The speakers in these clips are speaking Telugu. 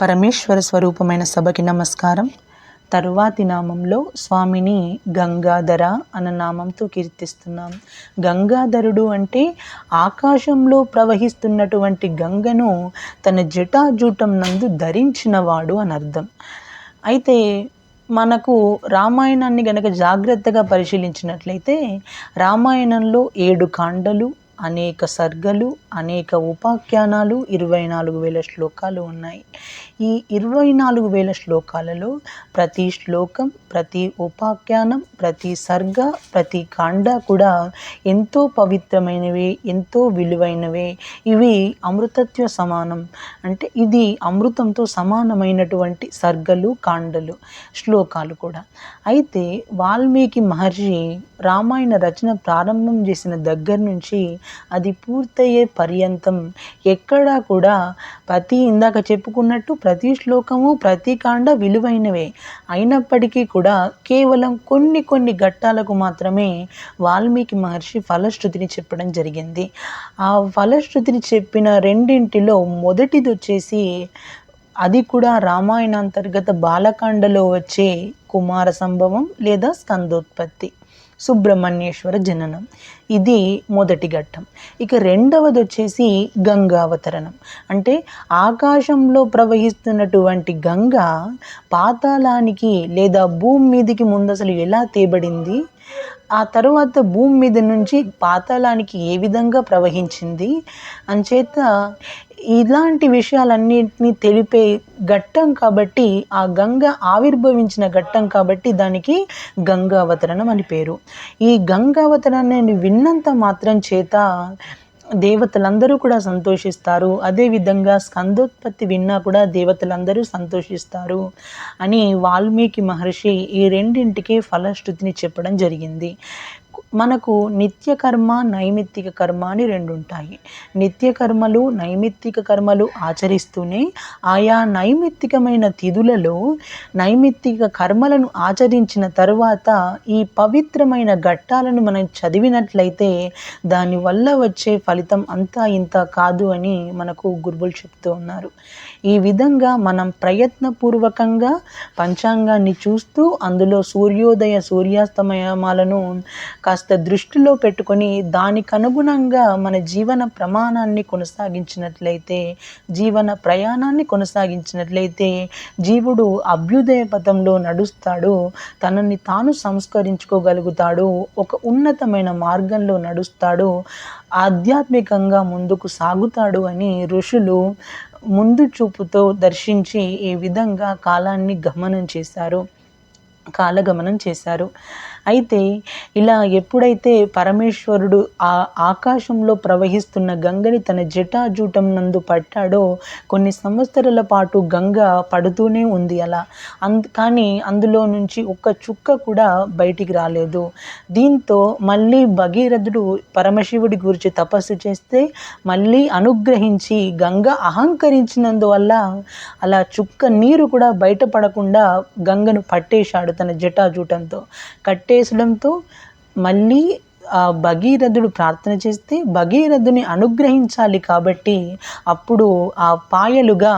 పరమేశ్వర స్వరూపమైన సభకి నమస్కారం. తరువాతి నామంలో స్వామిని గంగాధర అన్న నామంతో కీర్తిస్తున్నాం. గంగాధరుడు అంటే ఆకాశంలో ప్రవహిస్తున్నటువంటి గంగను తన జటాజూటం నందు ధరించినవాడు అని అర్థం. అయితే మనకు రామాయణాన్ని గనక జాగ్రత్తగా పరిశీలించినట్లయితే రామాయణంలో ఏడు కాండలు అనేక సర్గలు అనేక ఉపాఖ్యానాలు ఇరవై నాలుగు వేల శ్లోకాలు ఉన్నాయి. ఈ ఇరవై నాలుగు వేల శ్లోకాలలో ప్రతి శ్లోకం ప్రతి ఉపాఖ్యానం ప్రతి సర్గ ప్రతి కాండ కూడా ఎంతో పవిత్రమైనవి ఎంతో విలువైనవి. ఇవి అమృతత్వ సమానం. అంటే ఇది అమృతంతో సమానమైనటువంటి సర్గలు కాండలు శ్లోకాలు కూడా. అయితే వాల్మీకి మహర్షి రామాయణ రచన ప్రారంభం చేసిన దగ్గర నుంచి అది పూర్తయ్యే పర్యంతం ఎక్కడా కూడా ప్రతి ఇందాక చెప్పుకున్నట్టు ప్రతి శ్లోకము ప్రతి కాండ విలువైనవే. అయినప్పటికీ కూడా కేవలం కొన్ని కొన్ని ఘట్టాలకు మాత్రమే వాల్మీకి మహర్షి ఫలశ్రుతిని చెప్పడం జరిగింది. ఆ ఫలశ్రుతిని చెప్పిన రెండింటిలో మొదటిది వచ్చేసి అది కూడా రామాయణ అంతర్గత బాలకాండలో వచ్చే కుమార సంభవం లేదా స్కందోత్పత్తి. సుబ్రహ్మణ్యేశ్వర జననం. ఇది మొదటి ఘట్టం. ఇక రెండవది వచ్చేసి గంగావతరణం. అంటే ఆకాశంలో ప్రవహిస్తున్నటువంటి గంగ పాతాళానికి లేదా భూమి మీదికి ముందు అసలు ఎలా తేబడింది? ఆ తర్వాత భూమి మీద నుంచి పాతాళానికి ఏ విధంగా ప్రవహించింది? అంచేత ఇలాంటి విషయాలన్నింటినీ తెలిపే ఘట్టం కాబట్టి ఆ గంగ ఆవిర్భవించిన ఘట్టం కాబట్టి దానికి గంగావతరణం అని పేరు. ఈ గంగావతరణాన్ని విన్నంత మాత్రం చేత దేవతలందరూ కూడా సంతోషిస్తారు. అదేవిధంగా స్కందోత్పత్తి విన్నా కూడా దేవతలందరూ సంతోషిస్తారు అని వాల్మీకి మహర్షి ఈ రెండింటికి ఫలశ్రుతిని చెప్పడం జరిగింది. మనకు నిత్య కర్మ నైమిత్తిక కర్మ అని రెండు ఉంటాయి నిత్య కర్మలు నైమిత్తిక కర్మలు ఆచరిస్తూనే ఆయా నైమిత్తికమైన తిథులలో నైమిత్తిక కర్మలను ఆచరించిన తర్వాత ఈ పవిత్రమైన ఘట్టాలను మనం చదివినట్లయితే దానివల్ల వచ్చే ఫలితం అంతా ఇంత కాదు అని మనకు గురువులు చెప్తూ ఉన్నారు. ఈ విధంగా మనం ప్రయత్నపూర్వకంగా పంచాంగాన్ని చూస్తూ అందులో సూర్యోదయ సూర్యాస్తమయమాలను కాస్త దృష్టిలో పెట్టుకొని దానికి అనుగుణంగా మన జీవన ప్రమాణాన్ని కొనసాగించినట్లయితే జీవన ప్రయాణాన్ని కొనసాగించినట్లయితే జీవుడు అభ్యుదయ పథంలో నడుస్తాడు తనని తాను సంస్కరించుకోగలుగుతాడు ఒక ఉన్నతమైన మార్గంలో నడుస్తాడు ఆధ్యాత్మికంగా ముందుకు సాగుతాడు అని ఋషులు ముందు చూపుతో దర్శించి ఈ విధంగా కాలాన్ని గమనం చేశారు. కాలగమనం చేశారు. అయితే ఇలా ఎప్పుడైతే పరమేశ్వరుడు ఆ ఆకాశంలో ప్రవహిస్తున్న గంగని తన జటాజూటం నందు పట్టాడో కొన్ని సంవత్సరాల పాటు గంగ పడుతూనే ఉంది అలా. అందు కానీ అందులో నుంచి ఒక్క చుక్క కూడా బయటికి రాలేదు. దీంతో మళ్ళీ భగీరథుడు పరమశివుడి గురించి తపస్సు చేస్తే మళ్ళీ అనుగ్రహించి గంగ అహంకరించినందువల్ల అలా చుక్క నీరు కూడా బయటపడకుండా గంగను పట్టేశాడు తన జటాజూటంతో. కట్టే చేసడంతో మళ్ళీ ఆ భగీరథుడు ప్రార్థన చేస్తే భగీరథుని అనుగ్రహించాలి కాబట్టి అప్పుడు ఆ పాయలుగా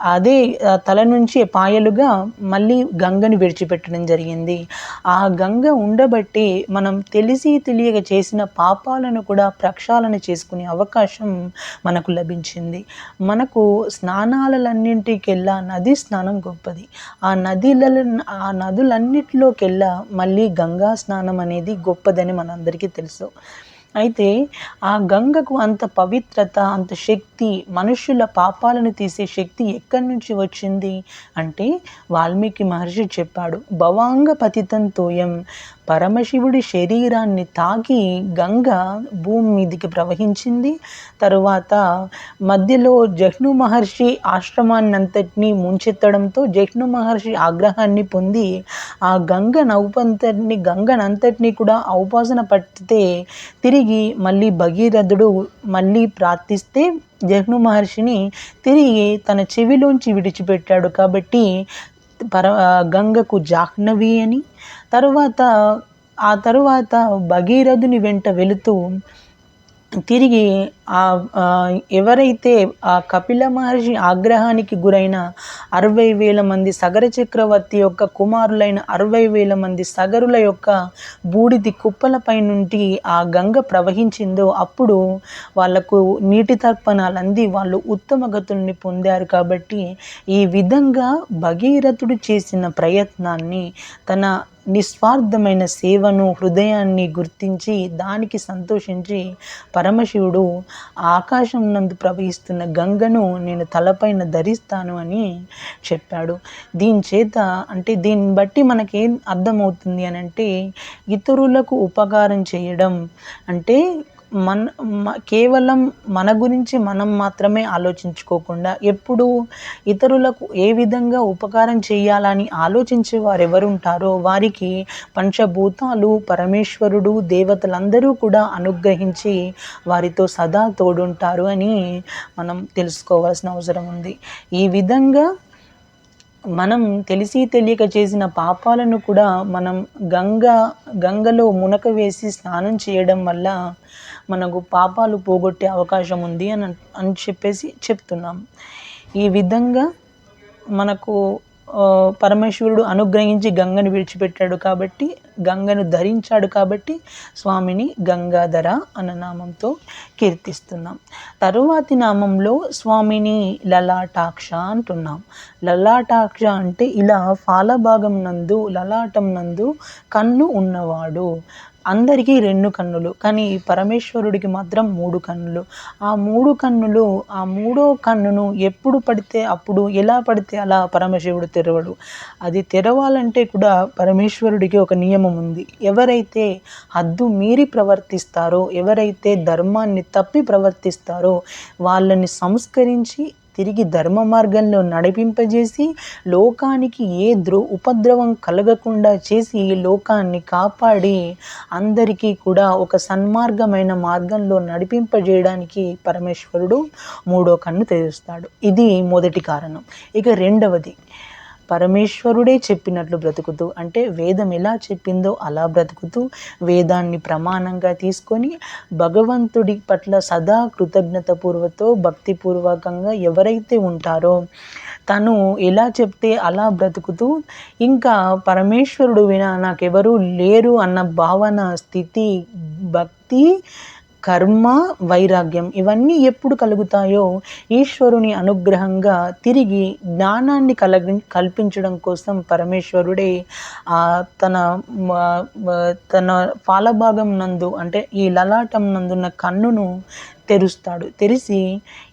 అదే తల నుంచి పాయలుగా మళ్ళీ గంగని విడిచిపెట్టడం జరిగింది. ఆ గంగ ఉండబట్టి మనం తెలిసి తెలియక చేసిన పాపాలను కూడా ప్రక్షాళన చేసుకునే అవకాశం మనకు లభించింది. మనకు స్నానాలన్నింటికెల్లా నది స్నానం గొప్పది. ఆ నదిల ఆ నదులన్నిటిలోకెల్లా మళ్ళీ గంగా స్నానం అనేది గొప్పదని మనందరికీ తెలుసు. అయితే ఆ గంగకు అంత పవిత్రత అంత శక్తి మనుషుల పాపాలను తీసే శక్తి ఎక్కడి నుంచి వచ్చింది? అంటే వాల్మీకి మహర్షి చెప్పాడు భవాంగ పతితం తోయం. పరమశివుడి శరీరాన్ని తాకి గంగ భూమి మీదికి ప్రవహించింది. తరువాత మధ్యలో జహ్ను మహర్షి ఆశ్రమాన్ని అంతటినీ ముంచెత్తడంతో జహ్ను మహర్షి ఆగ్రహాన్ని పొంది ఆ గంగ నౌపంతటిని గంగనంతటినీ కూడా ఔపాసన పట్టితే తిరిగి మళ్ళీ భగీరథుడు మళ్ళీ ప్రార్థిస్తే జహ్ను మహర్షిని తిరిగి తన చెవిలోంచి విడిచిపెట్టాడు. కాబట్టి పర గంగకు జాహ్నవి అని తరువాత ఆ తరువాత భగీరథుని వెంట వెళుతూ తిరిగి ఎవరైతే ఆ కపిల మహర్షి ఆగ్రహానికి గురైన అరవై వేల మంది సగర చక్రవర్తి యొక్క కుమారులైన అరవై వేల మంది సగరుల యొక్క బూడిది కుప్పలపై నుండి ఆ గంగ ప్రవహించిందో అప్పుడు వాళ్ళకు నీటి తర్పణాలు అంది వాళ్ళు ఉత్తమ గతుల్ని పొందారు కాబట్టి ఈ విధంగా భగీరథుడు చేసిన ప్రయత్నాన్ని తన నిస్వార్థమైన సేవను హృదయాన్ని గుర్తించి దానికి సంతోషించి పరమశివుడు ఆకాశం నందు ప్రవహిస్తున్న గంగను నేను తలపైన ధరిస్తాను అని చెప్పాడు. దీని చేత అంటే దీన్ని బట్టి మనకేం అర్థమవుతుంది అని అంటే ఇతరులకు ఉపకారం చేయడం అంటే మన కేవలం మన గురించి మనం మాత్రమే ఆలోచించుకోకుండా ఎప్పుడు ఇతరులకు ఏ విధంగా ఉపకారం చేయాలని ఆలోచించే వారు ఎవరుంటారో వారికి పంచభూతాలు పరమేశ్వరుడు దేవతలందరూ కూడా అనుగ్రహించి వారితో సదా తోడుంటారు అని మనం తెలుసుకోవాల్సిన అవసరం ఉంది. ఈ విధంగా మనం తెలిసి తెలియక చేసిన పాపాలను కూడా మనం గంగ గంగలో మునక వేసి స్నానం చేయడం వల్ల మనకు పాపాలు పోగొట్టే అవకాశం ఉంది అని అని చెప్పేసి చెప్తున్నాం. ఈ విధంగా మనకు పరమేశ్వరుడు అనుగ్రహించి గంగను విడిచిపెట్టాడు కాబట్టి గంగను ధరించాడు కాబట్టి స్వామిని గంగాధర అన్న నామంతో కీర్తిస్తున్నాం. తరువాతి నామంలో స్వామిని లలాటాక్ష అంటున్నాం. లలాటాక్ష అంటే ఇలా ఫాలభాగం నందు లలాటం నందు కన్ను ఉన్నవాడు. అందరికీ రెండు కన్నులు కానీ పరమేశ్వరుడికి మాత్రం మూడు కన్నులు. ఆ మూడు కన్నులు ఆ మూడో కన్నును ఎప్పుడు పడితే అప్పుడు ఎలా పడితే అలా పరమశివుడు తెరవడు. అది తెరవాలంటే కూడా పరమేశ్వరుడికి ఒక నియమం ఉంది. ఎవరైతే హద్దు మీరి ప్రవర్తిస్తారో ఎవరైతే ధర్మాన్ని తప్పి ప్రవర్తిస్తారో వాళ్ళని సంస్కరించి తిరిగి ధర్మ మార్గంలో నడిపింపజేసి లోకానికి ఏ ద్రో ఉపద్రవం కలగకుండా చేసి లోకాన్ని కాపాడి అందరికీ కూడా ఒక సన్మార్గమైన మార్గంలో నడిపింపజేయడానికి పరమేశ్వరుడు మూడో కన్ను తెరుస్తాడు. ఇది మొదటి కారణం. ఇక రెండవది పరమేశ్వరుడే చెప్పినట్లు బ్రతుకుతూ అంటే వేదం ఎలా చెప్పిందో అలా బ్రతుకుతూ వేదాన్ని ప్రమాణంగా తీసుకొని భగవంతుడి పట్ల సదా కృతజ్ఞత పూర్వతో భక్తిపూర్వకంగా ఎవరైతే ఉంటారో తను ఎలా చెప్తే అలా బ్రతుకుతూ ఇంకా పరమేశ్వరుడు వినా నాకెవరూ లేరు అన్న భావన స్థితి భక్తి కర్మ వైరాగ్యం ఇవన్నీ ఎప్పుడు కలుగుతాయో ఈశ్వరుని అనుగ్రహంగా తిరిగి జ్ఞానాన్ని కలగ కల్పించడం కోసం పరమేశ్వరుడే తన తన పాలభాగం నందు అంటే ఈ లలాటం నందున్న కన్నును తెరుస్తాడు. తెరిసి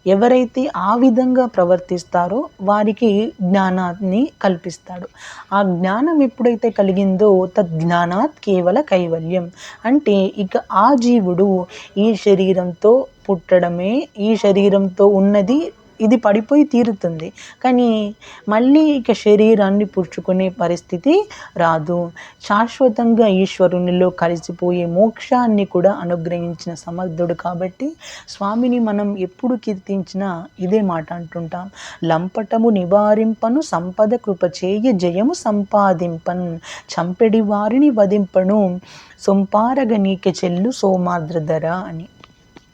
ఎవరైతే ఆ విధంగా ప్రవర్తిస్తారో వారికి జ్ఞానాన్ని కల్పిస్తాడు. ఆ జ్ఞానం ఎప్పుడైతే కలిగిందో తజ్ఞానాత్ కేవల కైవల్యం. అంటే ఇక ఆ జీవుడు ఈ శరీరంతో పుట్టడమే ఈ శరీరంతో ఉన్నది ఇది పడిపోయి తీరుతుంది. కానీ మళ్ళీ ఇక శరీరాన్ని పుచ్చుకునే పరిస్థితి రాదు. శాశ్వతంగా ఈశ్వరునిలో కలిసిపోయే మోక్షాన్ని కూడా అనుగ్రహించిన సమర్థుడు కాబట్టి స్వామిని మనం ఎప్పుడు కీర్తించినా ఇదే మాట అంటుంటాం. లంపటము నివారింపను సంపద కృప చేయ జయము సంపాదింపన్ చంపెడి వారిని వధింపను సొంపారగ నీకె చెల్లు సోమాద్రధర అని.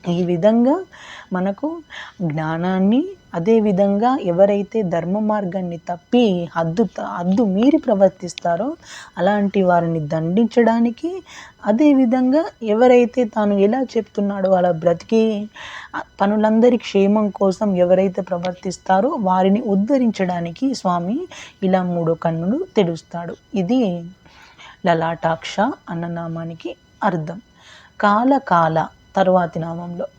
ఈ విధంగా మనకు జ్ఞానాన్ని అదేవిధంగా ఎవరైతే ధర్మ మార్గాన్ని తప్పి హద్దు హద్దు మీరి ప్రవర్తిస్తారో అలాంటి వారిని దండించడానికి అదేవిధంగా ఎవరైతే తాను ఎలా చెప్తున్నాడో అలా బ్రతికి పనులందరి క్షేమం కోసం ఎవరైతే ప్రవర్తిస్తారో వారిని ఉద్ధరించడానికి స్వామి ఇలా మూడో కన్నులు తెరుస్తాడు ఇది లలాటాక్ష అన్న నామానికి అర్థం. కాల కాల తరువాతి నామంలో.